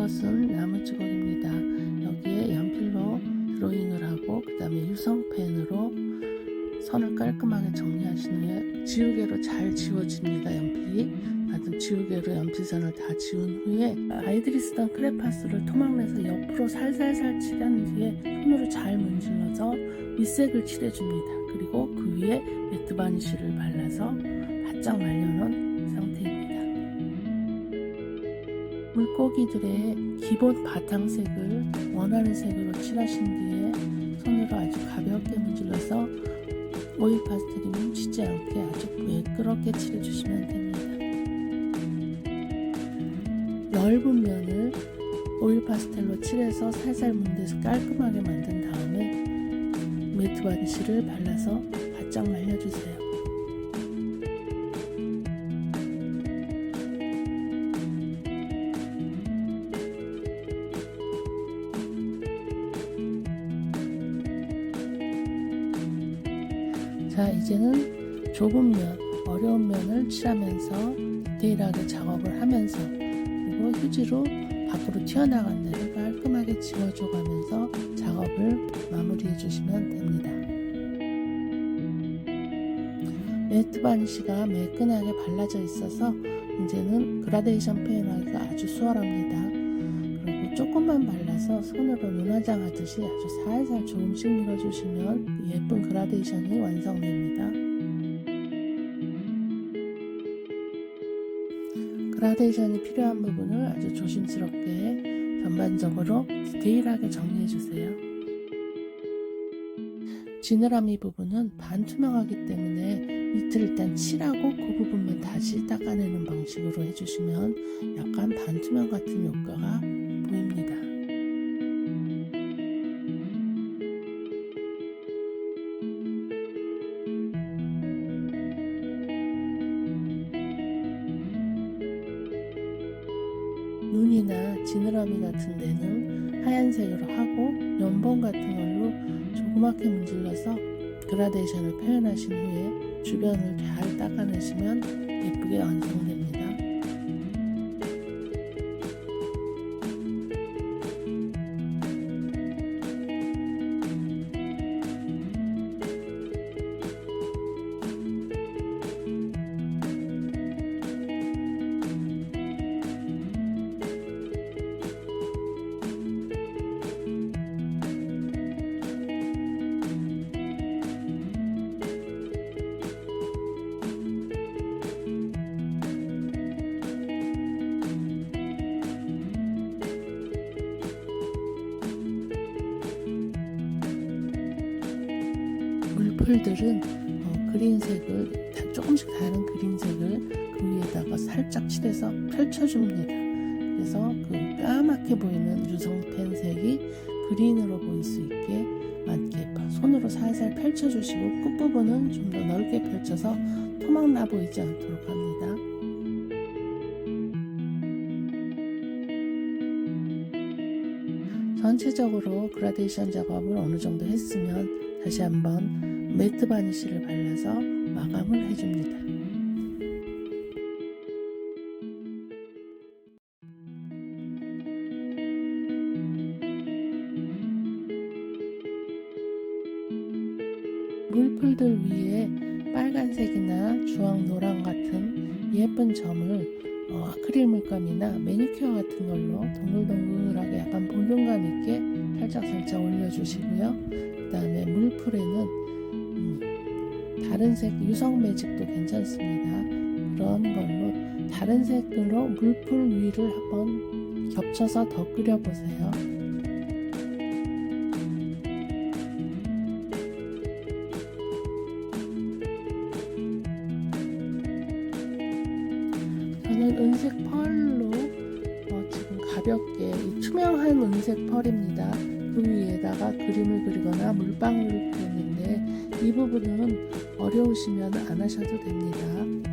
이것은 나무 주걱입니다. 여기에 연필로 드로잉을 하고 그 다음에 유성펜으로 선을 깔끔하게 정리하신 후에 지우개로 잘 지워집니다. 연필이. 하여튼 지우개로 연필선을 다 지운 후에 아이들이 쓰던 크레파스를 토막내서 옆으로 살살살 칠한 뒤에 손으로 잘 문질러서 밑색을 칠해줍니다. 그리고 그 위에 매트 바니쉬를 발라서 바짝 말려놓은 물고기들의 기본 바탕색을 원하는 색으로 칠하신 뒤에 손으로 아주 가볍게 문질러서 오일 파스텔이 뭉치지 않게 아주 매끄럽게 칠해주시면 됩니다. 넓은 면을 오일 파스텔로 칠해서 살살 문대서 깔끔하게 만든 다음에 매트 바니쉬를 발라서 바짝 말려주세요. 자 이제는 좁은 면, 어려운 면을 칠하면서 디테일하게 작업을 하면서 그리고 휴지로 밖으로 튀어나간 데를 깔끔하게 지워줘가면서 작업을 마무리해 주시면 됩니다. 매트 바니쉬가 매끈하게 발라져 있어서 이제는 그라데이션 표현하기가 아주 수월합니다. 조금만 발라서 손으로 눈화장 하듯이 아주 살살 조금씩 밀어주시면 예쁜 그라데이션이 완성됩니다. 그라데이션이 필요한 부분을 아주 조심스럽게 전반적으로 디테일하게 정리해주세요. 지느러미 부분은 반투명하기 때문에 밑을 일단 칠하고 그 부분만 다시 닦아내는 방식으로 해주시면 약간 반투명 같은 효과가 보입니다. 지느러미 같은 데는 하얀색으로 하고 연봉 같은 걸로 조그맣게 문질러서 그라데이션을 표현하신 후에 주변을 잘 닦아내시면 예쁘게 완성됩니다. 풀들은 어, 그린색을 다- 조금씩 다른 그린색을 그 위에다가 살짝 칠해서 펼쳐줍니다. 그래서 그 까맣게 보이는 유성펜 색이 그린으로 보일 수 있게 맞게 손으로 살살 펼쳐주시고 끝부분은 좀 더 넓게 펼쳐서 토막 나 보이지 않도록 합니다. 전체적으로 그라데이션 작업을 어느 정도 했으면 다시 한번 매트 바니쉬를 발라서 마감을 해줍니다. 물풀들 위에 빨간색이나 주황 노랑 같은 예쁜 점을 어, 아크릴 물감이나 매니큐어 같은 걸로 동글동글하게 약간 볼륨감 있게 살짝살짝 올려주시고요. 그 다음에 물풀에는 음, 다른 색 유성 매직도 괜찮습니다. 그런 걸로 다른 색들로 물풀 위를 한번 겹쳐서 더 그려보세요. 저는 은색 펄로 어, 지금 가볍게 이 투명한 은색 펄입니다. 그 위에다가 그림을 그리거나 물방울을 그렸는데 이 부분은 어려우시면 안 하셔도 됩니다.